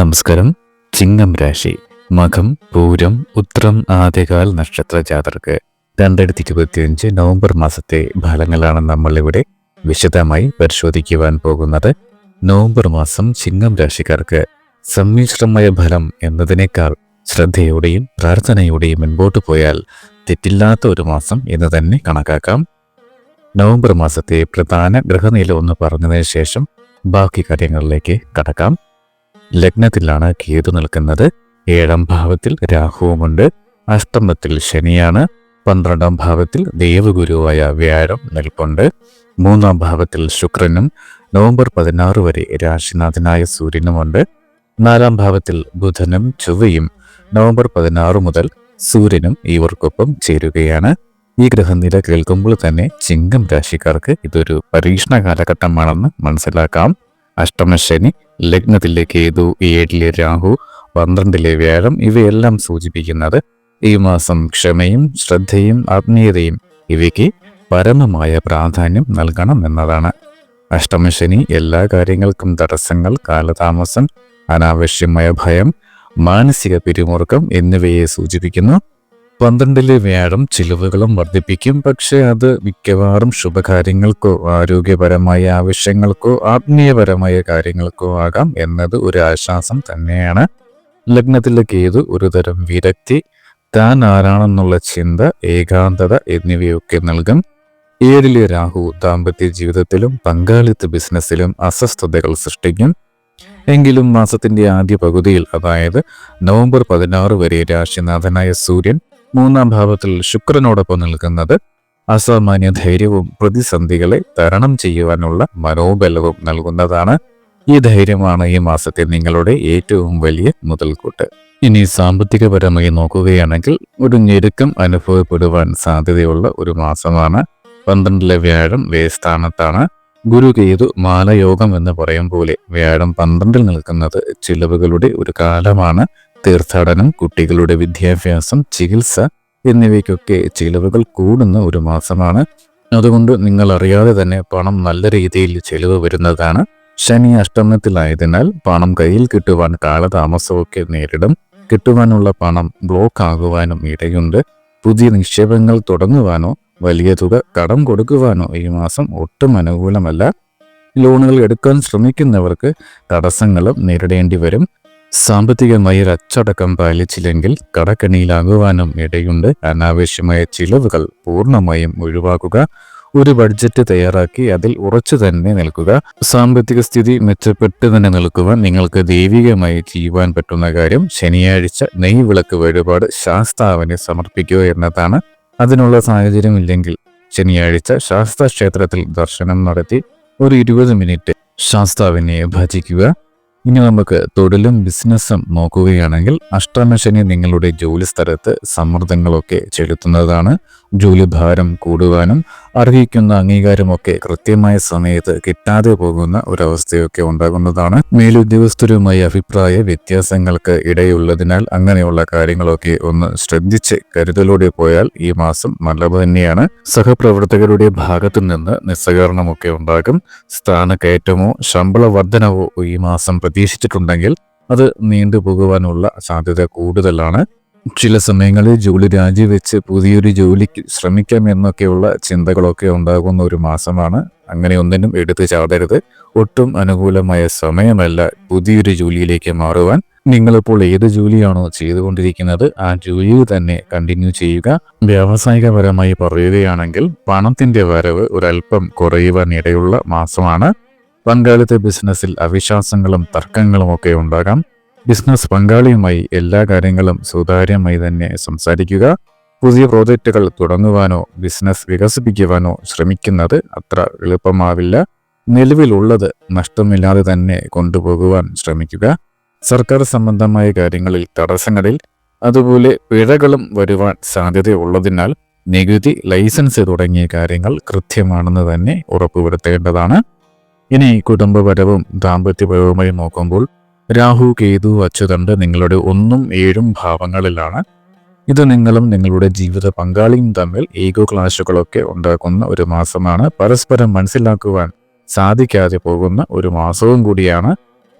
നമസ്കാരം. ചിങ്ങം രാശി. മഖം പൂരം ഉത്രം ആദ്യകാൽ നക്ഷത്ര ജാതർക്ക്. രണ്ടായിരത്തി ഇരുപത്തിയഞ്ച് നവംബർ മാസത്തെ ഫലങ്ങളാണ് നമ്മളിവിടെ വിശദമായി പരിശോധിക്കുവാൻ പോകുന്നത്. നവംബർ മാസം ചിങ്ങം രാശിക്കാർക്ക് സമ്മിശ്രമായ ഫലം എന്നതിനേക്കാൾ ശ്രദ്ധയോടെയും പ്രാർത്ഥനയോടെയും മുൻപോട്ട് പോയാൽ തെറ്റില്ലാത്ത ഒരു മാസം എന്ന് തന്നെ കണക്കാക്കാം. നവംബർ മാസത്തെ പ്രധാന ഗ്രഹനില ഒന്ന് പറഞ്ഞതിന് ശേഷം ബാക്കി കാര്യങ്ങളിലേക്ക് കടക്കാം. ലഗ്നത്തിലാണ് കേതു നിൽക്കുന്നത്. ഏഴാം ഭാവത്തിൽ രാഹുവുമുണ്ട്. അഷ്ടമത്തിൽ ശനിയാണ്. പന്ത്രണ്ടാം ഭാവത്തിൽ ദേവഗുരുവായ വ്യാഴം നിൽപ്പുണ്ട്. മൂന്നാം ഭാവത്തിൽ ശുക്രനും. നവംബർ പതിനാറ് വരെ രാശിനാഥനായ സൂര്യനുമുണ്ട്. നാലാം ഭാവത്തിൽ ബുധനും ചൊവ്വയും. നവംബർ പതിനാറ് മുതൽ സൂര്യനും ഇവർക്കൊപ്പം ചേരുകയാണ്. ഈ ഗ്രഹനില കേൾക്കുമ്പോൾ തന്നെ ചിങ്ങം രാശിക്കാർക്ക് ഇതൊരു പരീക്ഷണ കാലഘട്ടമാണെന്ന് മനസ്സിലാക്കാം. അഷ്ടമശനി ലഗ്നത്തിലെ കേതു ഏഴിലെ രാഹു പന്ത്രണ്ടിലെ വ്യാഴം ഇവയെല്ലാം സൂചിപ്പിക്കുന്നത് ഈ മാസം ക്ഷമയും ശ്രദ്ധയും ആത്മീയതയും ഇവയ്ക്ക് പരമമായ പ്രാധാന്യം നൽകണം എന്നതാണ്. അഷ്ടമശനി എല്ലാ കാര്യങ്ങൾക്കും തടസ്സങ്ങൾ കാലതാമസം അനാവശ്യമായ ഭയം മാനസിക പിരിമുറുക്കം എന്നിവയെ സൂചിപ്പിക്കുന്നു. പന്ത്രണ്ടിലെ വ്യാഴം ചിലവുകളും വർദ്ധിപ്പിക്കും. പക്ഷേ അത് മിക്കവാറും ശുഭകാര്യങ്ങൾക്കോ ആരോഗ്യപരമായ ആവശ്യങ്ങൾക്കോ ആത്മീയപരമായ കാര്യങ്ങൾക്കോ ആകാം എന്നത് ഒരു ആശ്വാസം തന്നെയാണ്. ലഗ്നത്തിലെ കേതു ഒരുതരം വിരക്തി താൻ ആരാണെന്നുള്ള ചിന്ത ഏകാന്തത എന്നിവയൊക്കെ നൽകും. ഏഴിലെ രാഹു ദാമ്പത്യ ജീവിതത്തിലും പങ്കാളിത്ത ബിസിനസ്സിലും അസ്വസ്ഥതകൾ സൃഷ്ടിക്കും. എങ്കിലും മാസത്തിന്റെ ആദ്യ പകുതിയിൽ അതായത് നവംബർ പതിനാറ് വരെ രാശിനാഥനായ സൂര്യൻ മൂന്നാം ഭാവത്തിൽ ശുക്രനോടൊപ്പം നിൽക്കുന്നത് അസാമാന്യ ധൈര്യവും പ്രതിസന്ധികളെ തരണം ചെയ്യുവാനുള്ള മനോബലവും നൽകുന്നതാണ് ഈ ധൈര്യമാണ് ഈ മാസത്തെ നിങ്ങളുടെ ഏറ്റവും വലിയ മുതൽക്കൂട്ട്. ഇനി സാമ്പത്തികപരമായി നോക്കുകയാണെങ്കിൽ ഒരു ഞെരുക്കം അനുഭവപ്പെടുവാൻ സാധ്യതയുള്ള ഒരു മാസമാണ്. പന്ത്രണ്ടിലെ വ്യാഴം വേസ്ഥാനത്താണ് ഗുരു കേതു മാലയോഗം എന്ന് പറയും പോലെ വ്യാഴം പന്ത്രണ്ടിൽ നിൽക്കുന്നത് ചിലവുകളുടെ ഒരു കാലമാണ്. തീർത്ഥാടനം കുട്ടികളുടെ വിദ്യാഭ്യാസം ചികിത്സ എന്നിവയ്ക്കൊക്കെ ചിലവുകൾ കൂടുന്ന ഒരു മാസമാണ്. അതുകൊണ്ട് നിങ്ങൾ അറിയാതെ തന്നെ പണം നല്ല രീതിയിൽ ചിലവ് വരുന്നതാണ്. ശനി അഷ്ടമത്തിലായതിനാൽ പണം കയ്യിൽ കിട്ടുവാൻ കാലതാമസമൊക്കെ നേരിടും. കിട്ടുവാനുള്ള പണം ബ്ലോക്ക് ആകുവാനും ഇടയുണ്ട്. പുതിയ നിക്ഷേപങ്ങൾ തുടങ്ങുവാനോ വലിയ തുക കടം കൊടുക്കുവാനോ ഈ മാസം ഒട്ടും അനുകൂലമല്ല. ലോണുകൾ എടുക്കാൻ ശ്രമിക്കുന്നവർക്ക് തടസ്സങ്ങളും നേരിടേണ്ടി വരും. സാമ്പത്തികമായി അച്ചടക്കം പാലിച്ചില്ലെങ്കിൽ കടക്കണിയിലാകുവാനും ഇടയുണ്ട്. അനാവശ്യമായ ചിലവുകൾ പൂർണമായും ഒഴിവാക്കുക ഒരു ബഡ്ജറ്റ് തയ്യാറാക്കി അതിൽ ഉറച്ചു തന്നെ നിൽക്കുക സാമ്പത്തിക സ്ഥിതി മെച്ചപ്പെട്ട് തന്നെ നിൽക്കുവാൻ നിങ്ങൾക്ക് ദൈവികമായി ചെയ്യുവാൻ പറ്റുന്ന കാര്യം ശനിയാഴ്ച നെയ് വിളക്ക് വഴിപാട് ശാസ്താവിനെ സമർപ്പിക്കുക എന്നതാണ്. അതിനുള്ള സാഹചര്യമില്ലെങ്കിൽ ശനിയാഴ്ച ശാസ്താ ക്ഷേത്രത്തിൽ ദർശനം നടത്തി ഒരു ഇരുപത് മിനിറ്റ് ശാസ്താവിനെ ഭജിക്കുക. ഇനി നമുക്ക് തൊഴിലും ബിസിനസ്സും നോക്കുകയാണെങ്കിൽ അഷ്ടമശനി നിങ്ങളുടെ ജോലി സ്ഥലത്ത് സമ്മർദ്ദങ്ങളൊക്കെ ചെലുത്തുന്നതാണ്. ജോലിഭാരം കൂടുവാനും അർഹിക്കുന്ന അംഗീകാരമൊക്കെ കൃത്യമായ സമയത്ത് കിട്ടാതെ പോകുന്ന ഒരവസ്ഥയൊക്കെ ഉണ്ടാകുന്നതാണ്. മേലുദ്യോഗസ്ഥരുമായി അഭിപ്രായ വ്യത്യാസങ്ങൾക്ക് ഇടയുള്ളതിനാൽ അങ്ങനെയുള്ള കാര്യങ്ങളൊക്കെ ഒന്ന് ശ്രദ്ധിച്ച് കരുതലോടെ പോയാൽ ഈ മാസം നല്ലത് തന്നെയാണ്. സഹപ്രവർത്തകരുടെ ഭാഗത്തു നിന്ന് നിസ്സഹകരണമൊക്കെ ഉണ്ടാകും. സ്ഥാനക്കയറ്റമോ ശമ്പള വർധനവോ ഈ മാസം പ്രതീക്ഷിച്ചിട്ടുണ്ടെങ്കിൽ അത് നീണ്ടുപോകുവാനുള്ള സാധ്യത കൂടുതലാണ്. ചില സമയങ്ങളിൽ ജോലി രാജിവെച്ച് പുതിയൊരു ജോലിക്ക് ശ്രമിക്കാം എന്നൊക്കെയുള്ള ചിന്തകളൊക്കെ ഉണ്ടാകുന്ന ഒരു മാസമാണ്. അങ്ങനെ ഒന്നിനും എടുത്തു ചാടരുത്. ഒട്ടും അനുകൂലമായ സമയമല്ല പുതിയൊരു ജോലിയിലേക്ക് മാറുവാൻ. നിങ്ങളിപ്പോൾ ഏത് ജോലിയാണോ ചെയ്തുകൊണ്ടിരിക്കുന്നത് ആ ജോലിയിൽ തന്നെ കണ്ടിന്യൂ ചെയ്യുക. വ്യാവസായികപരമായി പറയുകയാണെങ്കിൽ പണത്തിന്റെ വരവ് ഒരല്പം കുറയുവാൻ ഇടയുള്ള മാസമാണ്. പങ്കാളിത്ത ബിസിനസ്സിൽ അവിശ്വാസങ്ങളും തർക്കങ്ങളും ഒക്കെ ഉണ്ടാകാം. ബിസിനസ് പങ്കാളിയുമായി എല്ലാ കാര്യങ്ങളും സുതാര്യമായി തന്നെ സംസാരിക്കുക. പുതിയ പ്രോജക്റ്റുകൾ തുടങ്ങുവാനോ ബിസിനസ് വികസിപ്പിക്കുവാനോ ശ്രമിക്കുന്നത് അത്ര എളുപ്പമാവില്ല. നിലവിലുള്ളത് നഷ്ടമില്ലാതെ തന്നെ കൊണ്ടുപോകുവാൻ ശ്രമിക്കുക. സർക്കാർ സംബന്ധമായ കാര്യങ്ങളിൽ തടസ്സങ്ങളിൽ അതുപോലെ പിഴകളും വരുവാൻ സാധ്യതയുള്ളതിനാൽ നികുതി ലൈസൻസ് തുടങ്ങിയ കാര്യങ്ങൾ കൃത്യമാണെന്ന് തന്നെ ഉറപ്പുവരുത്തേണ്ടതാണ്. ഇനി കുടുംബപരവും ദാമ്പത്യപരവുമായി നോക്കുമ്പോൾ രാഹു കേതു അച്യുതണ്ട് നിങ്ങളുടെ ഒന്നും ഏഴും ഭാവങ്ങളിലാണ്. ഇത് നിങ്ങളും നിങ്ങളുടെ ജീവിത പങ്കാളിയും തമ്മിൽ ഈഗോ ക്ലാഷുകളൊക്കെ ഉണ്ടാക്കുന്ന ഒരു മാസമാണ്. പരസ്പരം മനസ്സിലാക്കുവാൻ സാധിക്കാതെ പോകുന്ന ഒരു മാസവും കൂടിയാണ്.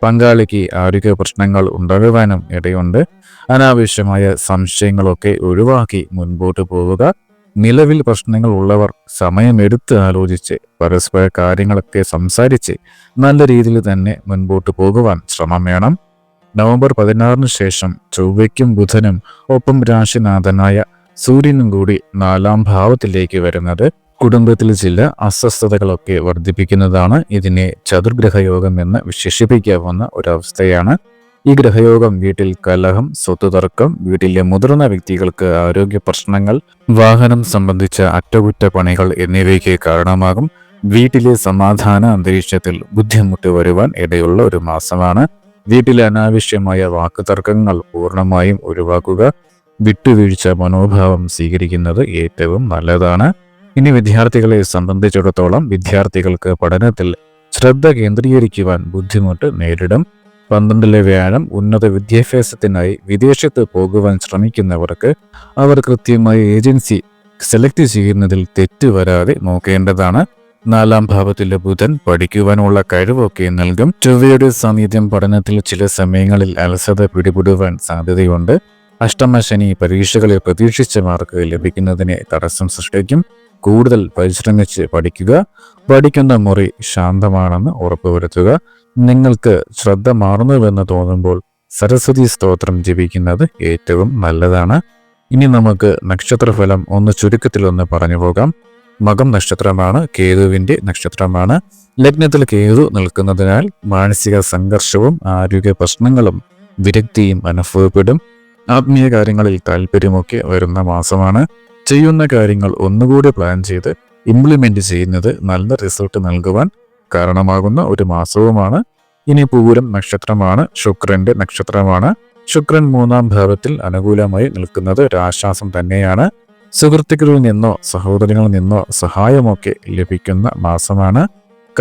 പങ്കാളിക്ക് ആരോഗ്യ പ്രശ്നങ്ങൾ ഉണ്ടാകുവാനും ഇടയുണ്ട്. അനാവശ്യമായ സംശയങ്ങളൊക്കെ ഒഴിവാക്കി മുൻപോട്ട് പോവുക. നിലവിൽ പ്രശ്നങ്ങൾ ഉള്ളവർ സമയമെടുത്ത് ആലോചിച്ച് പരസ്പര കാര്യങ്ങളൊക്കെ സംസാരിച്ച് നല്ല രീതിയിൽ തന്നെ മുൻപോട്ട് പോകുവാൻ ശ്രമം വേണം. നവംബർ പതിനാറിന് ശേഷം ചൊവ്വയ്ക്കും ബുധനും ഒപ്പം രാശിനാഥനായ സൂര്യനും കൂടി നാലാം ഭാവത്തിലേക്ക് വരുന്നത് കുടുംബത്തിൽ ചില അസ്വസ്ഥതകളൊക്കെ വർദ്ധിപ്പിക്കുന്നതാണ് ഇതിനെ ചതുർഗ്രഹയോഗം എന്ന് വിശേഷിപ്പിക്കാവുന്ന ഒരവസ്ഥയാണ്. ഈ ഗ്രഹയോഗം വീട്ടിൽ കലഹം സ്വത്ത് തർക്കം വീട്ടിലെ മുതിർന്ന വ്യക്തികൾക്ക് ആരോഗ്യ പ്രശ്നങ്ങൾ വാഹനം സംബന്ധിച്ച അറ്റകുറ്റപ്പണികൾ എന്നിവയ്ക്ക് കാരണമാകും. വീട്ടിലെ സമാധാന അന്തരീക്ഷത്തിൽ ബുദ്ധിമുട്ട് വരുവാൻ ഇടയുള്ള ഒരു മാസമാണ്. വീട്ടിലെ അനാവശ്യമായ വാക്കുതർക്കങ്ങൾ പൂർണമായും ഒഴിവാക്കുക വിട്ടുവീഴ്ച മനോഭാവം സ്വീകരിക്കുന്നത് ഏറ്റവും നല്ലതാണ്. ഇനി വിദ്യാർത്ഥികളെ സംബന്ധിച്ചിടത്തോളം വിദ്യാർത്ഥികൾക്ക് പഠനത്തിൽ ശ്രദ്ധ കേന്ദ്രീകരിക്കുവാൻ ബുദ്ധിമുട്ട് നേരിടും. പന്ത്രണ്ടിലെ വ്യാഴം ഉന്നത വിദ്യാഭ്യാസത്തിനായി വിദേശത്ത് പോകുവാൻ ശ്രമിക്കുന്നവർക്ക് അവർ കൃത്യമായി ഏജൻസി സെലക്ട് ചെയ്യുന്നതിൽ തെറ്റ് വരാതെ നോക്കേണ്ടതാണ്. നാലാം ഭാവത്തിലെ ബുധൻ പഠിക്കുവാനുള്ള കഴിവൊക്കെ നൽകും. ചൊവ്വയുടെ സാന്നിധ്യം പഠനത്തിൽ ചില സമയങ്ങളിൽ അലസത പിടിപെടുവാൻ സാധ്യതയുണ്ട്. അഷ്ടമശനി പരീക്ഷകളെ പ്രതീക്ഷിച്ച മാർക്ക് ലഭിക്കുന്നതിനെ തടസ്സം സൃഷ്ടിക്കും. കൂടുതൽ പരിശ്രമിച്ച് പഠിക്കുക. പഠിക്കുന്ന മുറി ശാന്തമാണെന്ന് ഉറപ്പുവരുത്തുക. നിങ്ങൾക്ക് ശ്രദ്ധ മാറുന്നുവെന്ന് തോന്നുമ്പോൾ സരസ്വതി സ്തോത്രം ജപിക്കുന്നത് ഏറ്റവും നല്ലതാണ്. ഇനി നമുക്ക് നക്ഷത്രഫലം ഒന്ന് ചുരുക്കത്തിലൊന്ന് പറഞ്ഞു പോകാം. മകം നക്ഷത്രമാണ് കേതുവിന്റെ നക്ഷത്രമാണ്. ലഗ്നത്തിൽ കേതു നിൽക്കുന്നതിനാൽ മാനസിക സംഘർഷവും ആരോഗ്യ പ്രശ്നങ്ങളും വിരക്തിയും അനുഭവപ്പെടും. ആത്മീയ കാര്യങ്ങളിൽ താല്പര്യമൊക്കെ വരുന്ന മാസമാണ്. ചെയ്യുന്ന കാര്യങ്ങൾ ഒന്നുകൂടി പ്ലാൻ ചെയ്ത് ഇംപ്ലിമെന്റ് ചെയ്യുന്നത് നല്ല റിസൾട്ട് നൽകുവാൻ കാരണമാകുന്ന ഒരു മാസവുമാണ്. ഇനി പൂരം നക്ഷത്രമാണ് ശുക്രന്റെ നക്ഷത്രമാണ്. ശുക്രൻ മൂന്നാം ഭാവത്തിൽ അനുകൂലമായി നിൽക്കുന്നത് ഒരാശ്വാസം തന്നെയാണ്. സുഹൃത്തുക്കളിൽ നിന്നോ സഹോദരങ്ങളിൽ നിന്നോ സഹായമൊക്കെ ലഭിക്കുന്ന മാസമാണ്.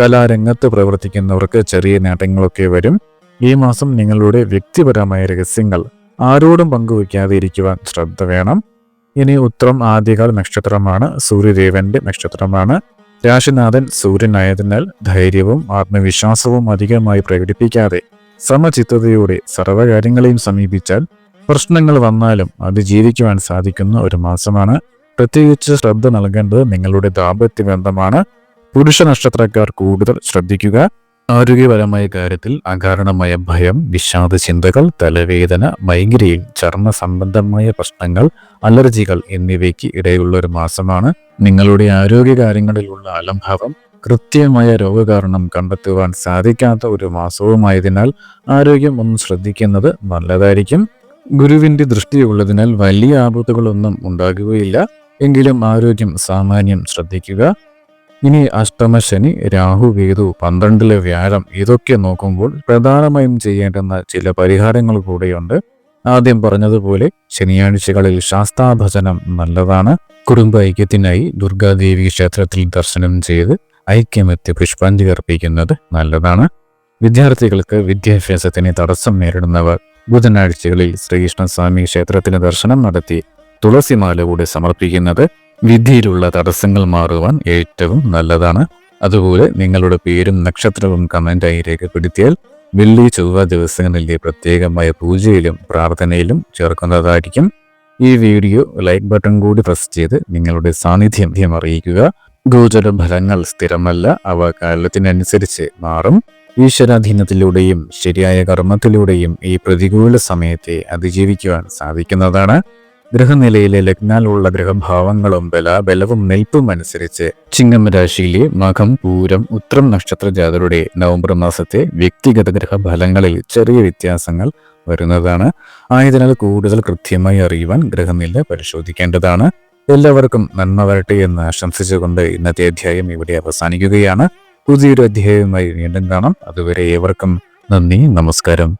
കലാരംഗത്ത് പ്രവർത്തിക്കുന്നവർക്ക് ചെറിയ നേട്ടങ്ങളൊക്കെ വരും. ഈ മാസം നിങ്ങളുടെ വ്യക്തിപരമായ രഹസ്യങ്ങൾ ആരോടും പങ്കുവയ്ക്കാതെ ഇരിക്കുവാൻ ശ്രദ്ധ വേണം. ഇനി ഉത്രം ആദ്യകാല നക്ഷത്രമാണ് സൂര്യദേവന്റെ നക്ഷത്രമാണ്. രാശിനാഥൻ സൂര്യനായതിനാൽ ധൈര്യവും ആത്മവിശ്വാസവും അധികമായി പ്രകടിപ്പിക്കാതെ സമചിത്തതയോടെ സർവകാര്യങ്ങളെയും സമീപിച്ചാൽ പ്രശ്നങ്ങൾ വന്നാലും അതിജീവിക്കുവാൻ സാധിക്കുന്ന ഒരു മാസമാണ്. പ്രത്യേകിച്ച് ശ്രദ്ധ നൽകേണ്ടത് നിങ്ങളുടെ ദാമ്പത്യ ബന്ധമാണ്. പുരുഷ നക്ഷത്രക്കാർ കൂടുതൽ ശ്രദ്ധിക്കുക. ആരോഗ്യപരമായ കാര്യത്തിൽ അകാരണമായ ഭയം വിഷാദ ചിന്തകൾ തലവേദന മൈഗ്രെയിൻ ചർമ്മ സംബന്ധമായ പ്രശ്നങ്ങൾ അലർജികൾ എന്നിവയ്ക്ക് ഇടയുള്ള ഒരു മാസമാണ് നിങ്ങളുടെ ആരോഗ്യകാര്യങ്ങളിലുള്ള അലംഭാവം. കൃത്യമായ രോഗകാരണം കണ്ടെത്തുവാൻ സാധിക്കാത്ത ഒരു മാസവുമായതിനാൽ ആരോഗ്യം ഒന്ന് ശ്രദ്ധിക്കുന്നത് നല്ലതായിരിക്കും. ഗുരുവിന്റെ ദൃഷ്ടിയുള്ളതിനാൽ വലിയ ആപത്തുകളൊന്നും ഉണ്ടാകുകയില്ല. എങ്കിലും ആരോഗ്യം സാമാന്യം ശ്രദ്ധിക്കുക. ഇനി അഷ്ടമശനി രാഹു കേതു പന്ത്രണ്ടിലെ വ്യാഴം ഇതൊക്കെ നോക്കുമ്പോൾ പ്രധാനമായും ചെയ്യേണ്ടുന്ന ചില പരിഹാരങ്ങൾ കൂടെയുണ്ട്. ആദ്യം പറഞ്ഞതുപോലെ ശനിയാഴ്ചകളിൽ ശാസ്താഭജനം നല്ലതാണ്. കുടുംബ ഐക്യത്തിനായി ദുർഗാദേവി ക്ഷേത്രത്തിൽ ദർശനം ചെയ്ത് ഐക്യമെത്തി പുഷ്പാഞ്ജലി അർപ്പിക്കുന്നത് നല്ലതാണ്. വിദ്യാർത്ഥികൾക്ക് വിദ്യാഭ്യാസത്തിന് തടസ്സം നേരിടുന്നവർ ബുധനാഴ്ചകളിൽ ശ്രീകൃഷ്ണസ്വാമി ക്ഷേത്രത്തിന് ദർശനം നടത്തി തുളസിമാല കൂടെ സമർപ്പിക്കുന്നത് വിധിയിലുള്ള തടസ്സങ്ങൾ മാറുവാൻ ഏറ്റവും നല്ലതാണ്. അതുപോലെ നിങ്ങളുടെ പേരും നക്ഷത്രവും കമന്റായി രേഖപ്പെടുത്തിയാൽ വെള്ളി ചൊവ്വ ദിവസങ്ങളിലെ പ്രത്യേകമായ പൂജയിലും പ്രാർത്ഥനയിലും ചേർക്കുന്നതായിരിക്കും. ഈ വീഡിയോ ലൈക്ക് ബട്ടൺ കൂടി പ്രസ് ചെയ്ത് നിങ്ങളുടെ സാന്നിധ്യം അറിയിക്കുക. ഗോചര ഫലങ്ങൾ സ്ഥിരമല്ല അവ കാലത്തിനനുസരിച്ച് മാറും. ഈശ്വരാധീനത്തിലൂടെയും ശരിയായ കർമ്മത്തിലൂടെയും ഈ പ്രതികൂല സമയത്തെ അതിജീവിക്കുവാൻ സാധിക്കുന്നതാണ്. ഗ്രഹനിലയിലെ ലഗ്നാലുള്ള ഗ്രഹഭാവങ്ങളും ബലാബലവും നിൽപ്പും അനുസരിച്ച് ചിങ്ങം രാശിയിലെ മഖം പൂരം ഉത്രം നക്ഷത്ര ജാതരുടെ നവംബർ മാസത്തെ വ്യക്തിഗത ഗ്രഹഫലങ്ങളിൽ ചെറിയ വ്യത്യാസങ്ങൾ വരുന്നതാണ്. ആയതിനാൽ കൂടുതൽ കൃത്യമായി അറിയുവാൻ ഗ്രഹനില പരിശോധിക്കേണ്ടതാണ്. എല്ലാവർക്കും നന്മ വരട്ടെ എന്ന് ആശംസിച്ചുകൊണ്ട് ഇന്നത്തെ അധ്യായം ഇവിടെ അവസാനിക്കുകയാണ്. പുതിയൊരു അധ്യായവുമായി വീണ്ടും കാണാം. അതുവരെ ഏവർക്കും നന്ദി നമസ്കാരം.